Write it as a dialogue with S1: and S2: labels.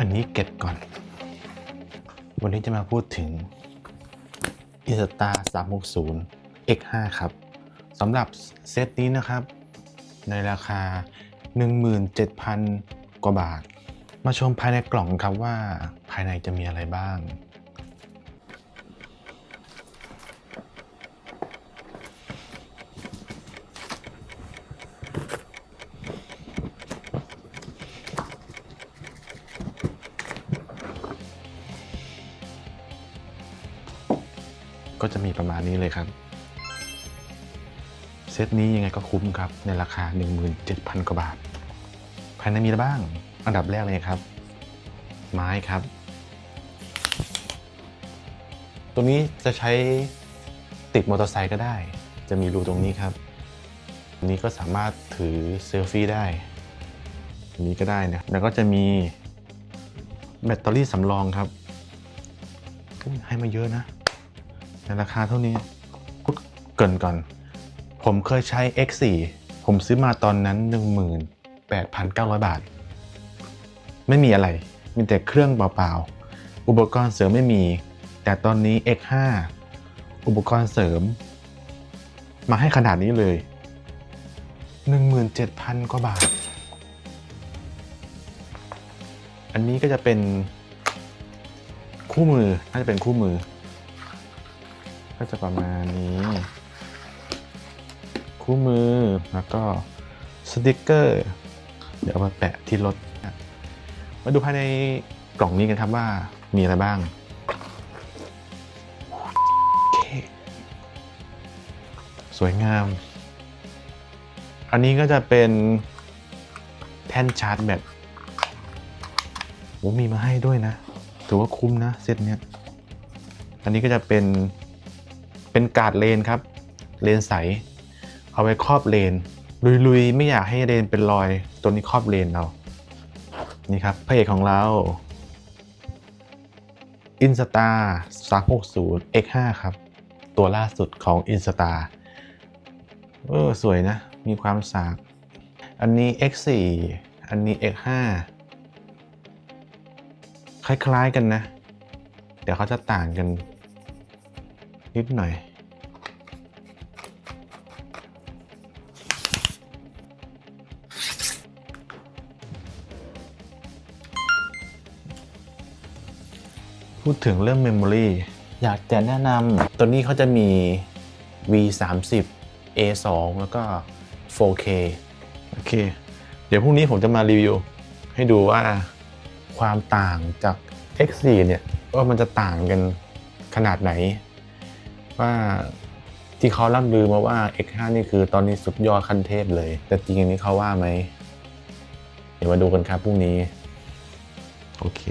S1: อันนี้เก็บก่อน วันนี้จะมาพูดถึง i n s t a 360 X5 ครับสำหรับเซตนี้นะครับ ในราคา 17,000 กว่าบาท มาชมภายในกล่องครับว่าภายในจะมีอะไรบ้าง ก็จะมีประมาณนี้เลยครับ เซตนี้ยังไงก็คุ้มครับ ในราคา 17,000 กว่าบาท ภายในมีอะไรบ้าง อันดับแรกเลยครับ ไม้ครับ ตัวนี้จะใช้ติดมอเตอร์ไซค์ก็ได้ จะมีรูตรงนี้ครับอันนี้ก็สามารถถือเซลฟี่ได้อันนี้ก็ได้นะ แล้วก็จะมีแบตเตอรี่สำรองครับ ให้มาเยอะนะ ในราคาเท่านี้พูดเกินก่อน ผมเคยใช้ X4 ผมซื้อมาตอนนั้น 18,900 บาท ไม่มีอะไร มีแต่เครื่องเปล่าๆ อุปกรณ์เสริมไม่มี แต่ตอนนี้ X5 อุปกรณ์เสริม มาให้ขนาดนี้เลย 17,000 กว่าบาท อันนี้ก็จะเป็นคู่มือ น่าจะเป็นคู่มือ ก็จะประมาณนี้ คู่มือแล้วก็สติกเกอร์ เดี๋ยวมาแปะที่รถ มาดูภายในกล่องนี้กันครับว่ามีอะไรบ้างสวยงาม อันนี้ก็จะเป็นแท่นชาร์จแบตโอ้มีมาให้ด้วยนะ ถือว่าคุ้มนะเซตเนี้ย อันนี้ก็จะเป็น เป็นกาดเลนครับ เลนใส เอาไว้ครอบเลน ลุยๆ ไม่อยากให้เลนเป็นรอย ตัวนี้ครอบเลนเรา นี่ครับพระเอกของเรา Insta 360 X5 ครับ ตัวล่าสุดของ Insta เออ สวยนะ มีความสาก อันนี้ X4 อันนี้ X5 คล้าย ๆ กันนะ เดี๋ยวเขาจะต่างกัน นิดหน่อย พูดถึงเรื่อง Memory อยากจะแนะนำตัวนี้เขาจะมี V 3 0 A 2แล้วก็ 4K โอเค เดี๋ยวพรุ่งนี้ผมจะมารีวิว ให้ดูว่าความต่างจาก X4 เนี่ยว่ามันจะต่างกันขนาดไหน ว่าที่เขาล่ำลือมาว่า X5 นี่คือตอนนี้สุดยอดขั้นเทพเลย แต่จริงอย่างนี้เขาว่าไหม เดี๋ยวมาดูกันครับพรุ่งนี้ โอเค